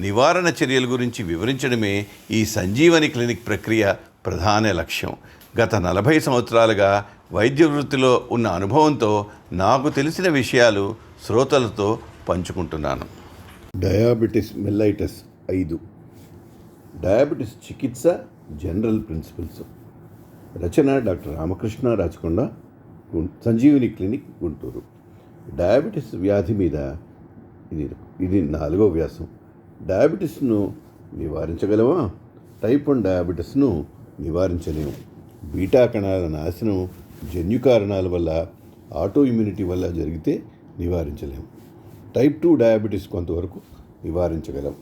నివారణ చర్యల గురించి వివరించడమే ఈ సంజీవని క్లినిక్ ప్రక్రియ ప్రధాన లక్ష్యం. గత నలభై సంవత్సరాలుగా వైద్య వృత్తిలో ఉన్న అనుభవంతో నాకు తెలిసిన విషయాలు శ్రోతలతో పంచుకుంటున్నాను. డయాబెటిస్ మెల్లైటస్ ఐదు. డయాబెటిస్ చికిత్స జనరల్ ప్రిన్సిపల్స్. రచన doctor Ramakrishna Rachakonda Sanjivini clinic Guntur. Diabetes వ్యాధి మీద ఇది ఇది నాలుగో వ్యాసం. డయాబెటిస్ను నివారించగలమా టైప్ వన్ డయాబెటిస్ను నివారించలేము. బీటా కణాల నాశనం జన్యు కారణాల వల్ల ఆటో ఇమ్యూనిటీ వల్ల జరిగితే నివారించలేము. టైప్ టూ డయాబెటీస్ కొంతవరకు నివారించగలం.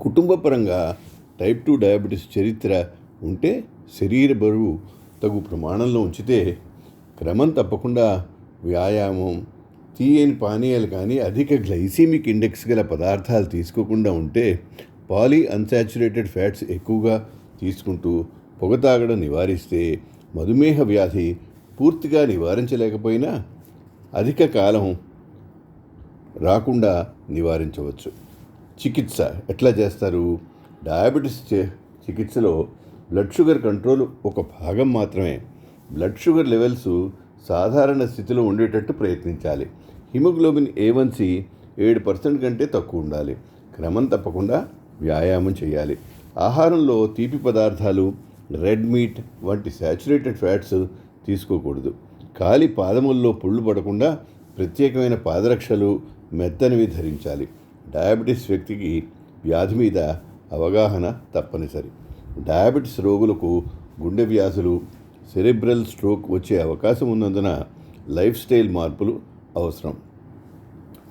కుటుంబపరంగా టైప్ టూ డయాబెటీస్ చరిత్ర ఉంటే శరీర బరువు తగు ప్రమాణంలో ఉంచితే క్రమం తప్పకుండా వ్యాయామం తీయని పానీయాలు కానీ అధిక గ్లైసీమిక్ ఇండెక్స్ గల పదార్థాలు తీసుకోకుండా ఉంటే పాలీ అన్సాచురేటెడ్ ఫ్యాట్స్ ఎక్కువగా తీసుకుంటూ పొగ తాగడం నివారిస్తే మధుమేహ వ్యాధి పూర్తిగా నివారించలేకపోయినా అధిక కాలం రాకుండా నివారించవచ్చు. చికిత్స ఎట్లా చేస్తారు? డయాబెటీస్ చే- చికిత్సలో బ్లడ్ షుగర్ కంట్రోల్ ఒక భాగం మాత్రమే. బ్లడ్ షుగర్ లెవెల్స్ సాధారణ స్థితిలో ఉండేటట్టు ప్రయత్నించాలి. హిమోగ్లోబిన్ ఏవన్సి ఏడు పర్సెంట్ కంటే తక్కువ ఉండాలి. క్రమం తప్పకుండా వ్యాయామం చేయాలి. ఆహారంలో తీపి పదార్థాలు రెడ్ మీట్ వంటి శాచురేటెడ్ ఫ్యాట్స్ తీసుకోకూడదు. కాలి పాదముల్లో పుళ్ళు పడకుండా ప్రత్యేకమైన పాదరక్షలు మెత్తనివి ధరించాలి. డయాబెటీస్ వ్యక్తికి వ్యాధి మీద అవగాహన తప్పనిసరి. డయాబెటీస్ రోగులకు గుండె వ్యాధులు సెరిబ్రల్ స్ట్రోక్ వచ్చే అవకాశం ఉన్నందున లైఫ్ స్టైల్ మార్పులు అవసరం.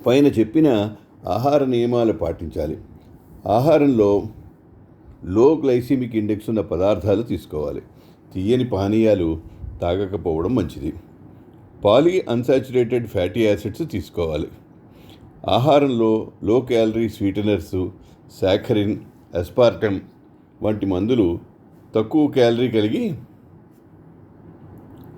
పైన చెప్పిన ఆహార నియమాలు పాటించాలి. ఆహారంలో లో గ్లైసిమిక్ ఇండెక్స్ ఉన్న పదార్థాలు తీసుకోవాలి. తీయని పానీయాలు తాగకపోవడం మంచిది. పాలీ అన్సాచురేటెడ్ ఫ్యాటీ యాసిడ్స్ తీసుకోవాలి. ఆహారంలో లో క్యాలరీ స్వీటనర్స్ శాఖరిన్ ఎస్పార్టమ్ వంటి మందులు తక్కువ క్యాలరీ కలిగి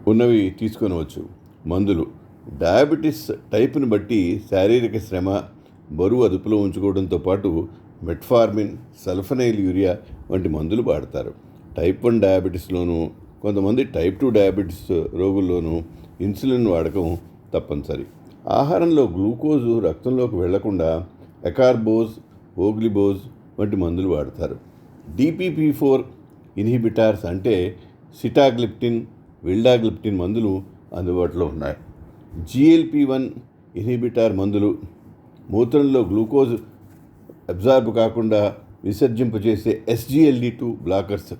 ఉన్నవి తీసుకొనవచ్చు. మందులు. డయాబెటిస్ టైప్ని బట్టి శారీరక శ్రమ బరువు అదుపులో ఉంచుకోవడంతో పాటు మెట్ఫార్మిన్ సల్ఫనైల్ యూరియా వంటి మందులు వాడతారు. టైప్ వన్ డయాబెటీస్లోనూ కొంతమంది టైప్ టూ డయాబెటీస్ రోగుల్లోనూ ఇన్సులిన్ వాడకం తప్పనిసరి. ఆహారంలో గ్లూకోజు రక్తంలోకి వెళ్ళకుండా ఎకార్బోజ్ ఓగ్లిబోజ్ వంటి మందులు వాడతారు. డిపిపి ఫోర్ ఇన్హిబిటార్స్ అంటే సిటాగ్లిప్టిన్ విల్డాగ్లిప్టిన్ మందులు అందుబాటులో ఉన్నాయి. జిఎల్పి వన్ ఇన్హిబిటార్ మందులు మూత్రంలో గ్లూకోజ్ అబ్జార్బ్ కాకుండా విసర్జింపజేసే ఎస్జిఎల్డి టూ బ్లాకర్స్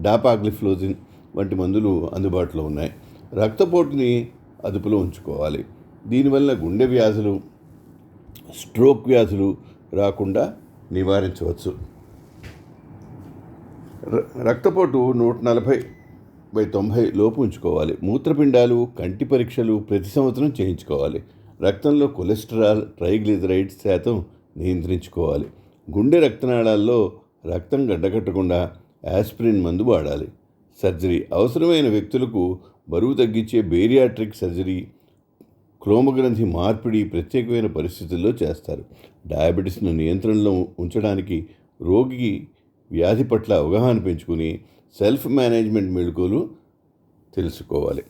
డాపాగ్లిఫ్లోజిన్ వంటి మందులు అందుబాటులో ఉన్నాయి. రక్తపోటుని అదుపులో ఉంచుకోవాలి. దీనివల్ల గుండె వ్యాధులు స్ట్రోక్ వ్యాధులు రాకుండా నివారించవచ్చు. ర- రక్తపోటు నూట నలభై బై తొంభై లోపు ఉంచుకోవాలి. మూత్రపిండాలు కంటి పరీక్షలు ప్రతి సంవత్సరం చేయించుకోవాలి. రక్తంలో కొలెస్ట్రాల్ ట్రైగ్లిజరైడ్స్ శాతం నియంత్రించుకోవాలి. గుండె రక్తనాళాల్లో రక్తం గడ్డకట్టకుండా యాస్పిరిన్ మందు వాడాలి. సర్జరీ. అవసరమైన వ్యక్తులకు బరువు తగ్గించే బేరియాట్రిక్ సర్జరీ క్రోమగ్రంథి మార్పిడి ప్రత్యేకమైన పరిస్థితుల్లో చేస్తారు. డయాబెటీస్ను నియంత్రణలో ఉంచడానికి రోగికి వ్యాధి పట్ల అవగాహన పెంచుకుని సెల్ఫ్ మేనేజ్మెంట్ మెళుకువలు తెలుసుకోవాలి.